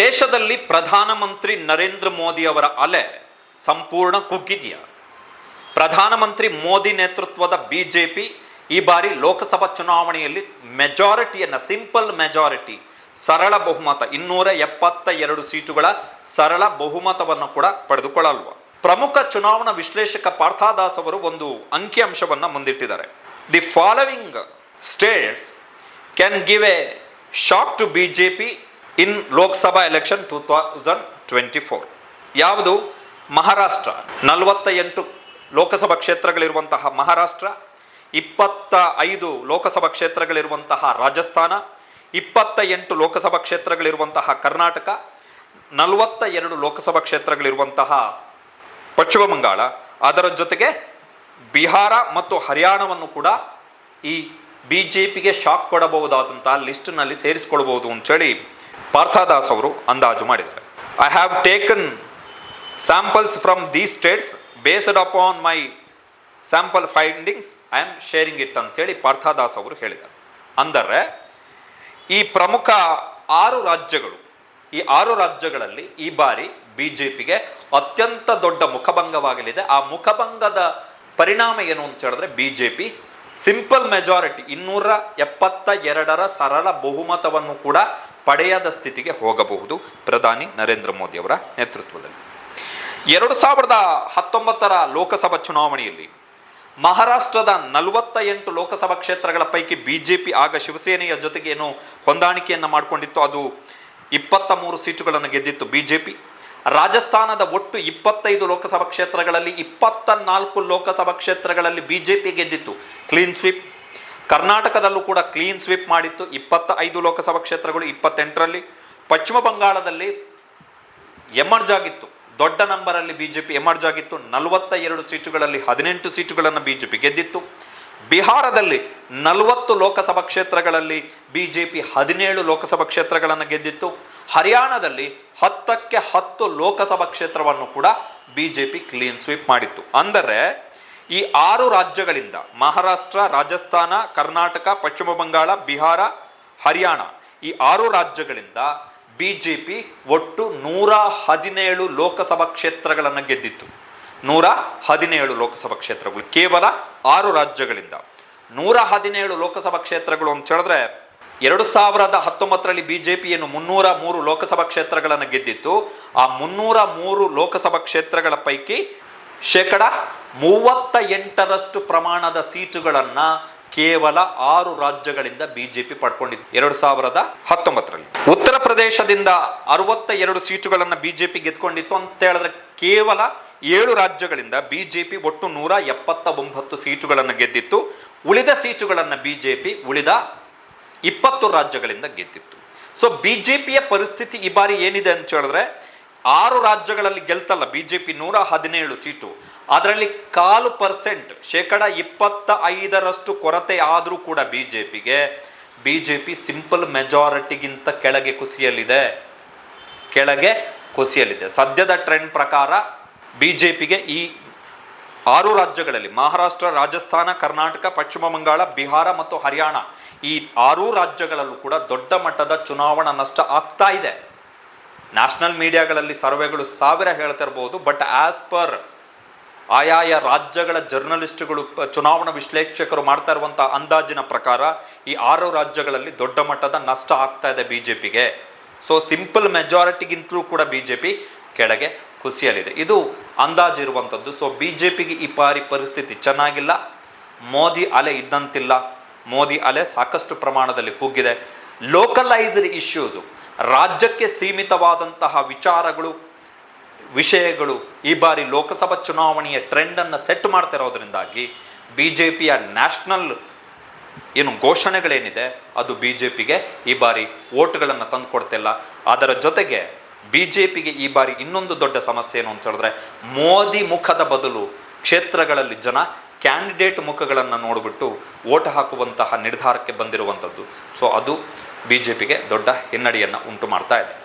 ದೇಶದಲ್ಲಿ ಪ್ರಧಾನಮಂತ್ರಿ ನರೇಂದ್ರ ಮೋದಿ ಅವರ ಅಲೆ ಸಂಪೂರ್ಣ ಕುಗ್ಗಿದೆಯಾ? ಪ್ರಧಾನಮಂತ್ರಿ ಮೋದಿ ನೇತೃತ್ವದ ಬಿಜೆಪಿ ಈ ಬಾರಿ ಲೋಕಸಭಾ ಚುನಾವಣೆಯಲ್ಲಿ ಮೆಜಾರಿಟಿಯನ್ನು, ಸಿಂಪಲ್ ಮೆಜಾರಿಟಿ, ಸರಳ ಬಹುಮತ, ಇನ್ನೂರ ಎಪ್ಪತ್ತ ಎರಡು ಸೀಟುಗಳ ಸರಳ ಬಹುಮತವನ್ನು ಕೂಡ ಪಡೆದುಕೊಳ್ಳಲ್ವ? ಪ್ರಮುಖ ಚುನಾವಣಾ ವಿಶ್ಲೇಷಕ ಪಾರ್ಥಾದಾಸ್ ಅವರು ಒಂದು ಅಂಕಿಅಂಶವನ್ನು ಮುಂದಿಟ್ಟಿದ್ದಾರೆ. The following states can give a shock to B J P in Lok Sabha election two thousand twenty four ಯಾವುದು? ಮಹಾರಾಷ್ಟ್ರ. ನಲವತ್ತ ಎಂಟು ಲೋಕಸಭಾ ಕ್ಷೇತ್ರಗಳಿರುವಂತಹ ಮಹಾರಾಷ್ಟ್ರ ಇಪ್ಪತ್ತ ಐದು ಲೋಕಸಭಾ ಕ್ಷೇತ್ರಗಳಿರುವಂತಹ ರಾಜಸ್ಥಾನ ಇಪ್ಪತ್ತ ಎಂಟು ಲೋಕಸಭಾ ಕ್ಷೇತ್ರಗಳಿರುವಂತಹ ಕರ್ನಾಟಕ ನಲವತ್ತ ಎರಡು ಲೋಕಸಭಾ ಕ್ಷೇತ್ರಗಳಿರುವಂತಹ ಪಶ್ಚಿಮ ಬಂಗಾಳ. ಅದರ ಜೊತೆಗೆ ಬಿಹಾರ ಮತ್ತು ಹರಿಯಾಣವನ್ನು ಕೂಡ ಈ ಬಿ ಜೆ ಪಿಗೆ ಶಾಕ್ ಕೊಡಬಹುದಾದಂತಹ ಲಿಸ್ಟ್ನಲ್ಲಿ ಸೇರಿಸಿಕೊಳ್ಬಹುದು ಅಂತೇಳಿ ಪಾರ್ಥಾದಾಸ್ ಅವರು ಅಂದಾಜು ಮಾಡಿದ್ದಾರೆ. I have taken samples from these states based upon my sample findings I am sharing it ಅಂತೇಳಿ ಪಾರ್ಥದಾಸ್ ಅವರು ಹೇಳಿದ್ದಾರೆ. ಅಂದರೆ, ಈ ಪ್ರಮುಖ ಆರು ರಾಜ್ಯಗಳು, ಈ ಆರು ರಾಜ್ಯಗಳಲ್ಲಿ ಈ ಬಾರಿ ಬಿ ಜೆ ಪಿಗೆ ಅತ್ಯಂತ ದೊಡ್ಡ ಮುಖಭಂಗವಾಗಲಿದೆ. ಆ ಮುಖಭಂಗದ ಪರಿಣಾಮ ಏನು ಅಂತ ಹೇಳಿದ್ರೆ B J P simple majority, ಇನ್ನೂರ ಎಪ್ಪತ್ತ ಎರಡರ ಸರಳ ಬಹುಮತವನ್ನು ಕೂಡ ಪಡೆಯದ ಸ್ಥಿತಿಗೆ ಹೋಗಬಹುದು ಪ್ರಧಾನಿ ನರೇಂದ್ರ ಮೋದಿ ಅವರ ನೇತೃತ್ವದಲ್ಲಿ. ಎರಡು ಸಾವಿರದ ಹತ್ತೊಂಬತ್ತರ ಲೋಕಸಭಾ ಚುನಾವಣೆಯಲ್ಲಿ ಮಹಾರಾಷ್ಟ್ರದ ನಲವತ್ತ ಎಂಟು ಲೋಕಸಭಾ ಕ್ಷೇತ್ರಗಳ ಪೈಕಿ ಬಿಜೆಪಿ ಆಗ ಶಿವಸೇನೆಯ ಜೊತೆಗೆ ಏನು ಹೊಂದಾಣಿಕೆಯನ್ನು ಮಾಡಿಕೊಂಡಿತ್ತು. ಅದು ಇಪ್ಪತ್ತ ಮೂರು ಸೀಟುಗಳನ್ನು ಗೆದ್ದಿತ್ತು ಬಿಜೆಪಿ. ರಾಜಸ್ಥಾನದ ಒಟ್ಟು ಇಪ್ಪತ್ತೈದು ಲೋಕಸಭಾ ಕ್ಷೇತ್ರಗಳಲ್ಲಿ ಇಪ್ಪತ್ತ ನಾಲ್ಕು ಲೋಕಸಭಾ ಕ್ಷೇತ್ರಗಳಲ್ಲಿ ಬಿಜೆಪಿ ಗೆದ್ದಿತ್ತು. ಕ್ಲೀನ್ ಸ್ವೀಪ್ ಕರ್ನಾಟಕದಲ್ಲೂ ಕೂಡ ಕ್ಲೀನ್ ಸ್ವೀಪ್ ಮಾಡಿತ್ತು. ಇಪ್ಪತ್ತ ಐದು ಲೋಕಸಭಾ ಕ್ಷೇತ್ರಗಳು ಇಪ್ಪತ್ತೆಂಟರಲ್ಲಿ. ಪಶ್ಚಿಮ ಬಂಗಾಳದಲ್ಲಿ ಎಮರ್ಜ್ ಆಗಿತ್ತು. ದೊಡ್ಡ ನಂಬರಲ್ಲಿ ಬಿಜೆಪಿ ಎಮರ್ಜ್ ಆಗಿತ್ತು. ನಲವತ್ತ ಎರಡು ಸೀಟುಗಳಲ್ಲಿ ಹದಿನೆಂಟು ಸೀಟುಗಳನ್ನು ಬಿಜೆಪಿ ಗೆದ್ದಿತ್ತು. ಬಿಹಾರದಲ್ಲಿ ನಲವತ್ತು ಲೋಕಸಭಾ ಕ್ಷೇತ್ರಗಳಲ್ಲಿ ಬಿಜೆಪಿ ಹದಿನೇಳು ಲೋಕಸಭಾ ಕ್ಷೇತ್ರಗಳನ್ನು ಗೆದ್ದಿತ್ತು. ಹರಿಯಾಣದಲ್ಲಿ ಹತ್ತಕ್ಕೆ ಹತ್ತು ಲೋಕಸಭಾ ಕ್ಷೇತ್ರವನ್ನು ಕೂಡ ಬಿಜೆಪಿ ಕ್ಲೀನ್ ಸ್ವೀಪ್ ಮಾಡಿತ್ತು. ಅಂದರೆ ಈ ಆರು ರಾಜ್ಯಗಳಿಂದ ಮಹಾರಾಷ್ಟ್ರ, ರಾಜಸ್ಥಾನ, ಕರ್ನಾಟಕ, ಪಶ್ಚಿಮ ಬಂಗಾಳ, ಬಿಹಾರ, ಹರಿಯಾಣ ಈ ಆರು ರಾಜ್ಯಗಳಿಂದ ಬಿಜೆಪಿ ಒಟ್ಟು ನೂರ ಹದಿನೇಳು ಲೋಕಸಭಾ ಕ್ಷೇತ್ರಗಳನ್ನು ಗೆದ್ದಿತ್ತು. ನೂರ ಹದಿನೇಳು ಲೋಕಸಭಾ ಕ್ಷೇತ್ರಗಳು. ಕೇವಲ ಆರು ರಾಜ್ಯಗಳಿಂದ. ನೂರ ಹದಿನೇಳು ಲೋಕಸಭಾ ಕ್ಷೇತ್ರಗಳು ಅಂತ ಹೇಳಿದ್ರೆ ಎರಡು ಸಾವಿರದ ಹತ್ತೊಂಬತ್ತರಲ್ಲಿ ಬಿ ಜೆ ಪಿಯನ್ನು ಮುನ್ನೂರ ಮೂರು ಲೋಕಸಭಾ ಕ್ಷೇತ್ರಗಳನ್ನು ಗೆದ್ದಿತ್ತು. ಆ ಮುನ್ನೂರ ಮೂರು ಲೋಕಸಭಾ ಕ್ಷೇತ್ರಗಳ ಪೈಕಿ ಶೇಕಡ ಮೂವತ್ತ ಎಂಟರಷ್ಟು ಪ್ರಮಾಣದ ಸೀಟುಗಳನ್ನು ಕೇವಲ ಆರು ರಾಜ್ಯಗಳಿಂದ ಬಿಜೆಪಿ ಪಡ್ಕೊಂಡಿದ್ದು ಎರಡು ಸಾವಿರದ ಹತ್ತೊಂಬತ್ತರಲ್ಲಿ. ಉತ್ತರ ಪ್ರದೇಶದಿಂದ ಅರವತ್ತ ಎರಡು ಸೀಟುಗಳನ್ನು ಬಿಜೆಪಿ ಗೆದ್ಕೊಂಡಿತ್ತು ಅಂತ ಹೇಳಿದ್ರೆ ಕೇವಲ ಏಳು ರಾಜ್ಯಗಳಿಂದ ಬಿಜೆಪಿ ಒಟ್ಟು ನೂರ ಎಪ್ಪತ್ತ ಒಂಬತ್ತು ಸೀಟುಗಳನ್ನು ಗೆದ್ದಿತ್ತು. ಉಳಿದ ಸೀಟುಗಳನ್ನು ಬಿಜೆಪಿ ಉಳಿದ ಇಪ್ಪತ್ತು ರಾಜ್ಯಗಳಿಂದ ಗೆದ್ದಿತ್ತು. ಸೊ ಬಿಜೆಪಿಯ ಪರಿಸ್ಥಿತಿ ಈ ಬಾರಿ ಏನಿದೆ ಅಂತ ಹೇಳಿದ್ರೆ ಆರು ರಾಜ್ಯಗಳಲ್ಲಿ ಗೆಲ್ತಲ್ಲ, ಬಿಜೆಪಿ ನೂರ ಹದಿನೇಳು ಸೀಟು. ಅದರಲ್ಲಿ ಕಾಲು ಪರ್ಸೆಂಟ್, ಶೇಕಡ ಇಪ್ಪತ್ತ ಐದರಷ್ಟು ಕೊರತೆ ಆದರೂ ಕೂಡ ಬಿಜೆಪಿಗೆ. ಬಿಜೆಪಿ ಸಿಂಪಲ್ ಮೆಜಾರಿಟಿಗಿಂತ ಕೆಳಗೆ ಕುಸಿಯಲಿದೆ. ಕೆಳಗೆ ಕುಸಿಯಲಿದೆ. ಸದ್ಯದ ಟ್ರೆಂಡ್ ಪ್ರಕಾರ ಬಿಜೆಪಿಗೆ ಈ ಆರು ರಾಜ್ಯಗಳಲ್ಲಿ, ಮಹಾರಾಷ್ಟ್ರ, ರಾಜಸ್ಥಾನ, ಕರ್ನಾಟಕ, ಪಶ್ಚಿಮ ಬಂಗಾಳ, ಬಿಹಾರ ಮತ್ತು ಹರಿಯಾಣ, ಈ ಆರು ರಾಜ್ಯಗಳಲ್ಲೂ ಕೂಡ ದೊಡ್ಡ ಮಟ್ಟದ ಚುನಾವಣಾ ನಷ್ಟ ಆಗ್ತಾ ಇದೆ. ನ್ಯಾಷನಲ್ ಮೀಡಿಯಾಗಳಲ್ಲಿ ಸರ್ವೆಗಳು ಸಾವಿರ ಹೇಳ್ತಿರ್ಬೋದು ಬಟ್ ಆಸ್ ಪರ್ ಆಯಾಯ ರಾಜ್ಯಗಳ ಜರ್ನಲಿಸ್ಟ್ಗಳು ಚುನಾವಣಾ ವಿಶ್ಲೇಷಕರು ಮಾಡ್ತಾ ಇರುವಂಥ ಅಂದಾಜಿನ ಪ್ರಕಾರ ಈ ಆರು ರಾಜ್ಯಗಳಲ್ಲಿ ದೊಡ್ಡ ಮಟ್ಟದ ನಷ್ಟ ಆಗ್ತಾ ಇದೆ ಬಿ ಜೆ ಪಿಗೆ ಸೊ ಸಿಂಪಲ್ ಮೆಜಾರಿಟಿಗಿಂತಲೂ ಕೂಡ ಬಿ ಜೆ ಪಿ ಕೆಳಗೆ ಖುಷಿಯಲ್ಲಿದೆ ಇದು ಅಂದಾಜು ಇರುವಂಥದ್ದು ಸೊ ಬಿ ಜೆ ಪಿಗೆ ಈ ಬಾರಿ ಪರಿಸ್ಥಿತಿ ಚೆನ್ನಾಗಿಲ್ಲ. ಮೋದಿ ಅಲೆ ಇದ್ದಂತಿಲ್ಲ. ಮೋದಿ ಅಲೆ ಸಾಕಷ್ಟು ಪ್ರಮಾಣದಲ್ಲಿ ಕುಗ್ಗಿದೆ. ಲೋಕಲೈಸ್ಡ್ ಇಶ್ಯೂಸು ರಾಜ್ಯಕ್ಕೆ ಸೀಮಿತವಾದಂತಹ ವಿಚಾರಗಳು, ವಿಷಯಗಳು ಈ ಬಾರಿ ಲೋಕಸಭಾ ಚುನಾವಣೆಯ ಟ್ರೆಂಡನ್ನು ಸೆಟ್ ಮಾಡ್ತಿರೋದ್ರಿಂದಾಗಿ ಬಿ ಜೆ ಪಿಯ ನ್ಯಾಷನಲ್ ಏನು ಘೋಷಣೆಗಳೇನಿದೆ, ಅದು ಬಿ ಜೆ ಪಿಗೆ ಈ ಬಾರಿ ಓಟ್ಗಳನ್ನು ತಂದುಕೊಡ್ತಿಲ್ಲ ಅದರ ಜೊತೆಗೆ ಬಿ ಜೆ ಪಿಗೆ ಈ ಬಾರಿ ಇನ್ನೊಂದು ದೊಡ್ಡ ಸಮಸ್ಯೆ ಏನು ಅಂತ ಹೇಳಿದ್ರೆ, ಮೋದಿ ಮುಖದ ಬದಲು ಕ್ಷೇತ್ರಗಳಲ್ಲಿ ಜನ ಕ್ಯಾಂಡಿಡೇಟ್ ಮುಖಗಳನ್ನು ನೋಡಿಬಿಟ್ಟು ಓಟ್ ಹಾಕುವಂತಹ ನಿರ್ಧಾರಕ್ಕೆ ಬಂದಿರುವಂಥದ್ದು. ಸೊ ಅದು ಬಿ ಜೆ ಪಿಗೆ ದೊಡ್ಡ ಹಿನ್ನಡೆಯನ್ನು ಉಂಟು ಮಾಡ್ತಾ ಇದೆ.